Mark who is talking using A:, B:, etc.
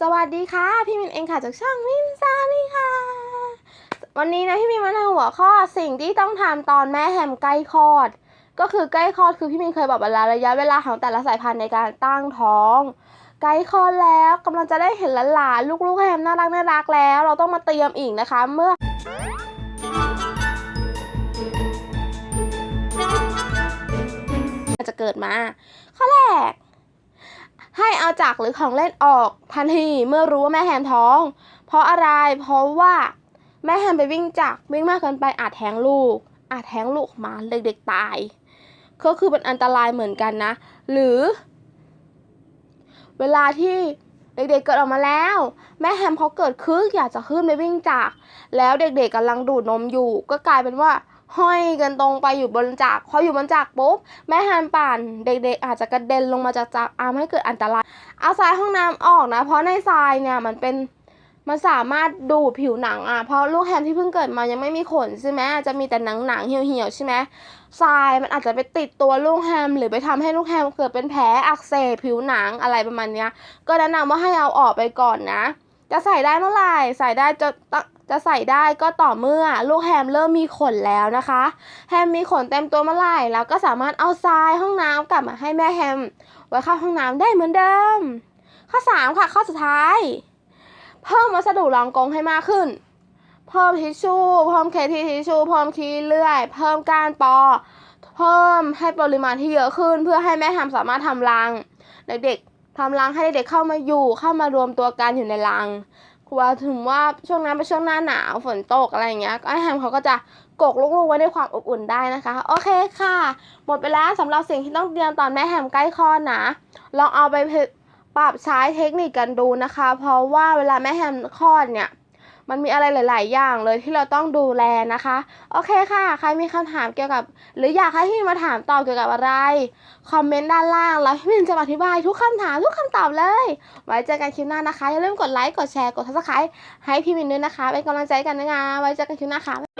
A: สวัสดีค่ะ พี่มินเองค่ะจากช่องมินซานี่ค่ะ วันนี้นะพี่มินมาในหัวข้อสิ่งที่ต้องทำตอนแม่แฮมใกล้คลอด ก็คือใกล้คลอดคือพี่มินเคยบอกเวลาระยะเวลาของแต่ละสายพันธุ์ในการตั้งท้อง ใกล้คลอดแล้วกำลังจะได้เห็นหลานๆลูกๆแฮมน่ารักน่ารักแล้ว เราต้องมาเตรียมอีกนะคะเมื่อจะเกิดมาข้อแรก เอาจักรหรือของเล่นออกทันทีเมื่อรู้ว่าแม่แฮมท้อง เพราะอะไร เพราะว่าแม่แฮมไปวิ่งจักรวิ่งมากเกินไปอาจแท้งลูก อาจแท้งลูกมาเด็กๆตาย ก็คือเป็นอันตรายเหมือนกันนะ หรือ เวลาที่เด็กๆเกิดออกมาแล้ว แม่แฮมเขาเกิดคึกอยากจะขึ้นไปวิ่งจักรแล้วเด็กๆกำลังดูดนมอยู่ ก็กลายเป็นว่า ห้อยกันตรงไปอยู่บนจักรพออยู่บนจักรปุ๊บแม่แฮมปั่นเด็กๆ อาจจะกระเด็นลงมาจากจักรอาให้เกิดอันตรายเอาทรายห้องน้ำออกนะ เพราะในทรายเนี่ยมันเป็นมันสามารถดูดผิวหนังอะ เพราะลูกแฮมที่เพิ่งเกิดมายังไม่มีขนใช่ไหมจะมีแต่หนังหนังๆเหี่ยวๆใช่ไหมทรายมันอาจจะไปติดตัวลูกแฮม หรือไปทำให้ลูกแฮมเกิดเป็นแผลอักเสบผิวหนังอะไรประมาณเนี้ยก็แนะนำว่าให้เอาออกไปก่อนนะ จะใส่ได้เมื่อไหร่ ใส่ได้จะจะใส่ได้ก็ต่อเมื่อลูกแฮมเริ่มมีขนแล้วนะคะ แฮมมีขนเต็มตัวเมื่อไหร่แล้วก็สามารถเอาทรายห้องน้ำกลับมาให้แม่แฮม ไว้เข้าห้องน้ำได้เหมือนเดิม ข้อสามค่ะ ข้อสุดท้าย เพิ่มวัสดุรองกองให้มากขึ้น เพิ่มทิชชู่ เพิ่มเคทีทิชชู่ เพิ่มคีเลื่อย เพิ่มก้านปอ เพิ่มให้ปริมาณที่เยอะขึ้น เพื่อให้แม่แฮมสามารถทำรัง เด็กๆ ทำรังให้เด็กๆเข้ามาอยู่เข้ามารวมตัวกันอยู่ในรังครูว่าถึงว่าช่วงนั้นเป็นช่วงหน้าหนาวฝนตกอะไรอย่างเงี้ยไอแฮมเขาก็จะกกลูกๆไว้ในความอบอุ่นได้นะคะ โอเคค่ะ หมดไปแล้วสำหรับสิ่งที่ต้องเตรียมตอนแม่แฮมใกล้คลอดนะ ลองเอาไปปรับใช้เทคนิคกันดูนะคะ เพราะว่าเวลาแม่แฮมคลอดเนี่ย มันมีอะไรหลาย ๆ อย่างเลยที่เราต้องดูแลนะคะ โอเคค่ะ ใครมีคำถามเกี่ยวกับ หรืออยากให้พี่มาถามตอบเกี่ยวกับอะไร คอมเมนต์ด้านล่าง แล้วพี่มินจะอธิบายทุกคำถามทุกคำตอบเลย ไว้เจอกันคลิปหน้านะคะ อย่าลืมกดไลค์ กดแชร์ กดทักทายให้พี่มินด้วยนะคะ เป็นกำลังใจกันนะงาไว้เจอกันคลิปหน้าค่ะ